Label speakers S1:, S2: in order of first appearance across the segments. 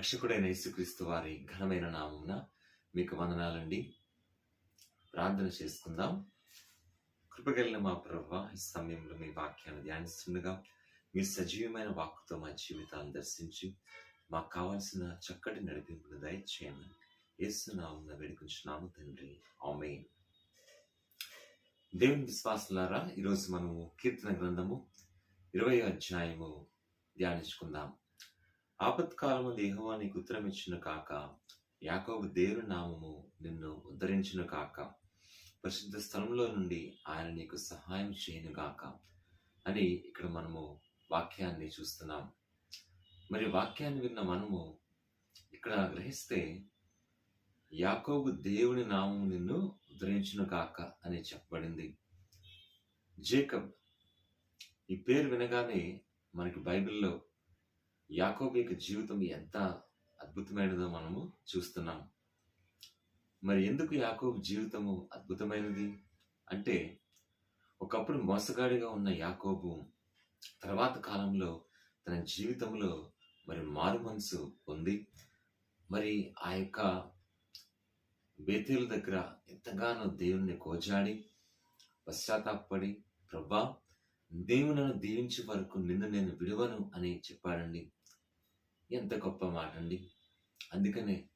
S1: రక్షకుడైన యేసుక్రీస్తు వారి ఘనమైన నామమున మీకు వందనాలండి. ప్రార్థన చేసుకుందాం. కృపగలిగిన మా ప్రభు ఈ సమయంలో మీ వాక్యాన్ని ధ్యానిస్తుండగా మీ సజీవమైన వాక్కుతో మా జీవితాలను దర్శించి మాకు కావాల్సిన చక్కటి నడిపింపును దయచేయమని యేసునామమున వేడుకుంటున్నాము తండ్రి. ఆమె దేవుని విశ్వాసులారా ఈరోజు మనము కీర్తన గ్రంథము ఇరవై అధ్యాయము ధ్యానించుకుందాం. ఆపత్కాలము దేహవా నీకు ఉత్తరం కాక. యాకోబు దేవుని నామము నిన్ను ఉద్ధరించిన కాక. పరిశుద్ధ స్థలంలో నుండి ఆయన నీకు సహాయం చేయను గాక అని ఇక్కడ మనము వాక్యాన్ని చూస్తున్నాం. మరి వాక్యాన్ని విన్న మనము ఇక్కడ గ్రహిస్తే యాకోబు దేవుని నామము నిన్ను ఉద్ధరించును కాక అని చెప్పబడింది. జేకబ్ ఈ పేరు వినగానే మనకి బైబిల్లో యాకోబు యొక్క జీవితం ఎంత అద్భుతమైనదో మనము చూస్తున్నాం. మరి ఎందుకు యాకోబు జీవితము అద్భుతమైనది? అంటే ఒకప్పుడు మోసగాడిగా ఉన్న యాకోబు తర్వాత కాలంలో తన జీవితంలో మరి మారు మనసు పొంది మరి ఆ యొక్క బేతేలు దగ్గర ఎంతగానో దేవుణ్ణి కోజాడి పశ్చాత్తాపడి ప్రభా దేవుడు నన్ను దీవించే వరకు నిన్ను నేను విడువను అని చెప్పాడండి. ఎంత గొప్ప మాట అండి అందుకనే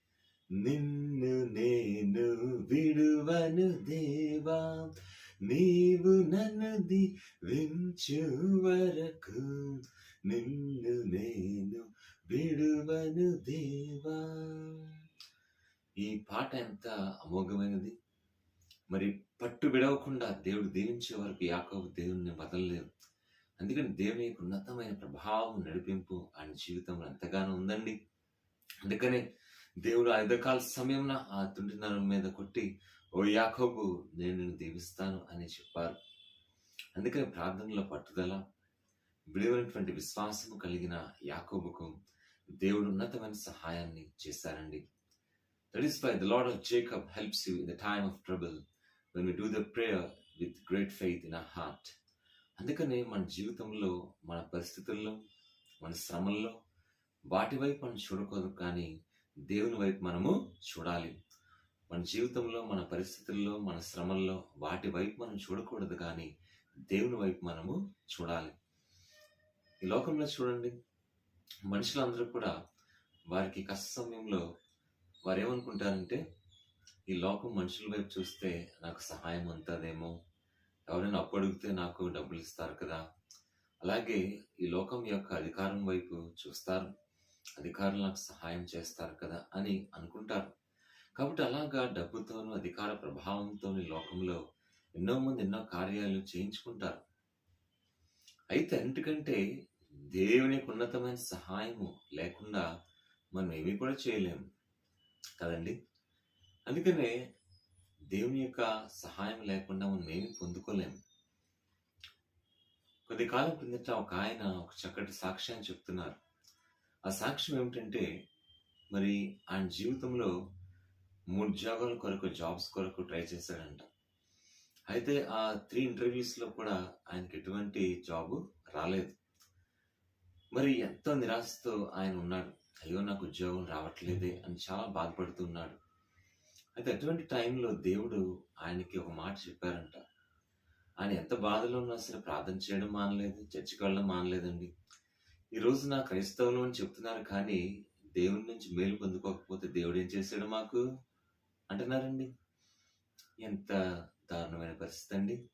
S1: నిన్ను నేను విడువను దేవా నీవు నన్ను దివించు వరకు నిన్ను నేను విడువను దేవా. ఈ పాట ఎంత అమోఘమైనది. మరి పట్టు విడవకుండా దేవుడు దీవించే వరకు యాకోబు దేవుడిని వదలలేదు. అందుకని దేవుని యొక్క ఉన్నతమైన ప్రభావం నడిపింపు ఆయన జీవితంలో ఎంతగానో ఉందండి. అందుకనే దేవుడు ఐదకాల సమయంన ఆ తుంటినరం మీద కొట్టి ఓ యాకోబు నేను నిన్ను దీవిస్తాను అని చెప్పారు. అందుకని ప్రార్థనలో పట్టుదల విలువైనటువంటి విశ్వాసము కలిగిన యాకోబుకు దేవుడు ఉన్నతమైన సహాయాన్ని చేశారండి. That is why the Lord of Jacob helps you in the time of trouble when we do the prayer with great faith in a heart అందుకనే మన జీవితంలో మన పరిస్థితుల్లో మన శ్రమల్లో వాటి వైపు మనం చూడకూడదు కానీ దేవుని వైపు మనము చూడాలి. మన జీవితంలో మన పరిస్థితుల్లో మన శ్రమల్లో వాటి వైపు మనం చూడకూడదు కానీ దేవుని వైపు మనము చూడాలి. ఈ లోకంలో చూడండి మనుషులందరూ కూడా వారికి కష్ట సమయంలో వారు ఏమనుకుంటారంటే ఈ లోకం మనుషుల వైపు చూస్తే నాకు సహాయం అంతదేమో ఎవరైనా అప్పు అడిగితే నాకు డబ్బులు ఇస్తారు కదా. అలాగే ఈ లోకం యొక్క అధికారం వైపు చూస్తారు. అధికారులు నాకు సహాయం చేస్తారు కదా అని అనుకుంటారు. కాబట్టి అలాగా డబ్బుతోనూ అధికార ప్రభావంతో లోకంలో ఎన్నో మంది ఎన్నో కార్యాలు చేయించుకుంటారు. అయితే అన్నిటికంటే దేవుని ఉన్నతమైన సహాయము లేకుండా మనం ఏమీ కూడా చేయలేము. కదండి? అందుకనే దేవుని యొక్క సహాయం లేకుండా మనం ఏమీ పొందుకోలేము. కొద్ది కాలం క్రిందట ఒక ఆయన ఒక చక్కటి సాక్ష్యాన్ని చెప్తున్నారు. ఆ సాక్ష్యం ఏమిటంటే మరి ఆయన జీవితంలో మూడు ఉద్యోగాల కొరకు జాబ్స్ కొరకు ట్రై చేశాడంట. అయితే ఆ త్రీ ఇంటర్వ్యూస్లో కూడా ఆయనకి ఎటువంటి జాబు రాలేదు. మరి ఎంతో నిరాశతో ఆయన ఉన్నాడు. అయ్యో నాకు ఉద్యోగం రావట్లేదే అని చాలా బాధపడుతున్నాడు అయితే అటువంటి టైంలో దేవుడు ఆయనకి ఒక మాట చెప్పారంట. ఆయన ఎంత బాధలో ఉన్నా సరే ప్రార్థన చేయడం మానలేదు చర్చికి వెళ్ళడం మానలేదండి. ఈరోజు నా క్రైస్తవులు అని చెప్తున్నారు కానీ దేవుడి నుంచి మేలు పొందుకోకపోతే దేవుడు ఏం చేశాడు మాకు? అంటున్నారండి. ఎంత దారుణమైన పరిస్థితి అండి.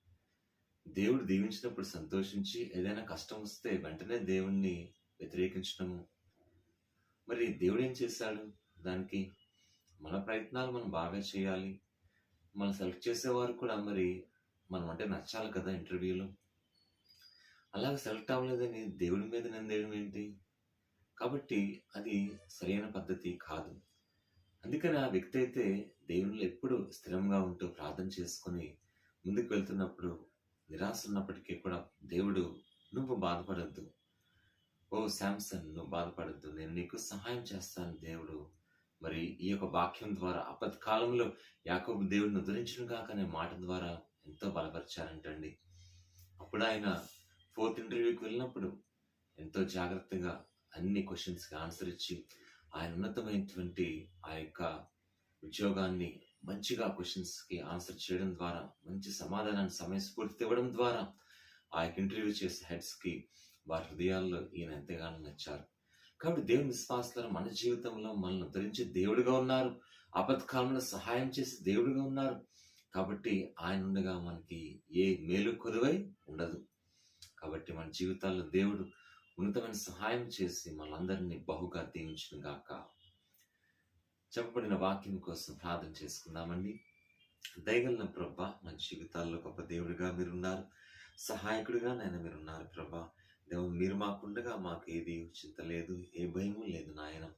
S1: దేవుడు దీవించినప్పుడు సంతోషించి ఏదైనా కష్టం వస్తే వెంటనే దేవుణ్ణి వ్యతిరేకించడము. మరి దేవుడు ఏం చేశాడు దానికి? మన ప్రయత్నాలు మనం బాగా చేయాలి. మనం సెలెక్ట్ చేసేవారు కూడా మరి మనం అంటే నచ్చాలి కదా ఇంటర్వ్యూలో అలాగ సెలెక్ట్ అవ్వలేదని దేవుడి మీద నిందేయడం ఏంటి? కాబట్టి అది సరైన పద్ధతి కాదు. అందుకని ఆ వ్యక్తి అయితే దేవుళ్ళు ఎప్పుడు స్థిరంగా ఉంటూ ప్రార్థన చేసుకొని ముందుకు వెళ్తున్నప్పుడు నిరాశ ఉన్నప్పటికీ కూడా దేవుడు నువ్వు బాధపడద్దు. ఓ శాంసన్ నువ్వు బాధపడద్దు. నేను నీకు సహాయం చేస్తాను దేవుడు. మరి ఈ యొక్క వాక్యం ద్వారా అప్పటి కాలంలో యాకోబు దేవుడిని ఉద్ధరించిన కాక అనే మాట ద్వారా ఎంతో బలపరిచారంటండి. అప్పుడు ఆయన ఫోర్త్ ఇంటర్వ్యూకి వెళ్ళినప్పుడు ఎంతో జాగ్రత్తగా అన్ని క్వశ్చన్స్కి ఆన్సర్ ఇచ్చి ఆయన ఉన్నతమైనటువంటి ఆ యొక్క ఉద్యోగాన్ని మంచిగా క్వశ్చన్స్కి ఆన్సర్ చేయడం ద్వారా మంచి సమాధానాన్ని సమయస్ఫూర్తి ఇవ్వడం ద్వారా ఆ యొక్క ఇంటర్వ్యూ చేసే హెడ్స్కి వారి హృదయాల్లో ఈయన ఎంతగానో నచ్చారు. కాబట్టి దేవుని విశ్వాసాలు మన జీవితంలో మనల్ని ఉద్ధరించే దేవుడిగా ఉన్నారు. అపత్కాలంలో సహాయం చేసి దేవుడిగా ఉన్నారు. కాబట్టి ఆయన ఉండగా మనకి ఏ మేలు కొదువై ఉండదు. కాబట్టి మన జీవితాల్లో దేవుడు ఉన్నతమైన సహాయం చేసి మనందరినీ బహుగా దీవించిన గాక చెప్పబడిన వాక్యం కోసం ప్రార్థన చేసుకుందామండి. దయగలిన ప్రభా మన జీవితాల్లో గొప్ప దేవుడిగా మీరున్నారు. సహాయకుడిగా నాయన మీరున్నారు ప్రభా. దేవుడు మీరు మాకుండగా మాకు ఏది చింత లేదు ఏ భయము లేదు నాయన.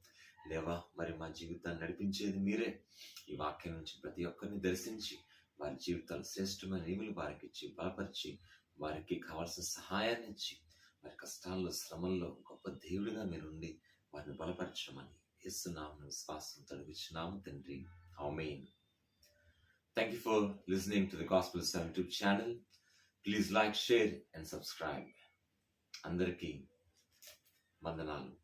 S1: దేవా మరి మా జీవితాన్ని నడిపించేది మీరే. ఈ వాక్యం నుంచి ప్రతి ఒక్కరిని దర్శించి వారి జీవితాలు శ్రేష్టమైన ఈవులు వారికి ఇచ్చి బలపరిచి వారికి కావాల్సిన సహాయాన్ని ఇచ్చి వారి కష్టాల్లో శ్రమల్లో గొప్ప దేవుడిగా మీరుండి వారిని బలపరచమని ఇస్తున్నాము విశ్వాసం తడిపించున్నాము తండ్రి. Amen. Thank you for listening to the gospel seven YouTube channel please like share and subscribe అందరికీ వందనాలు.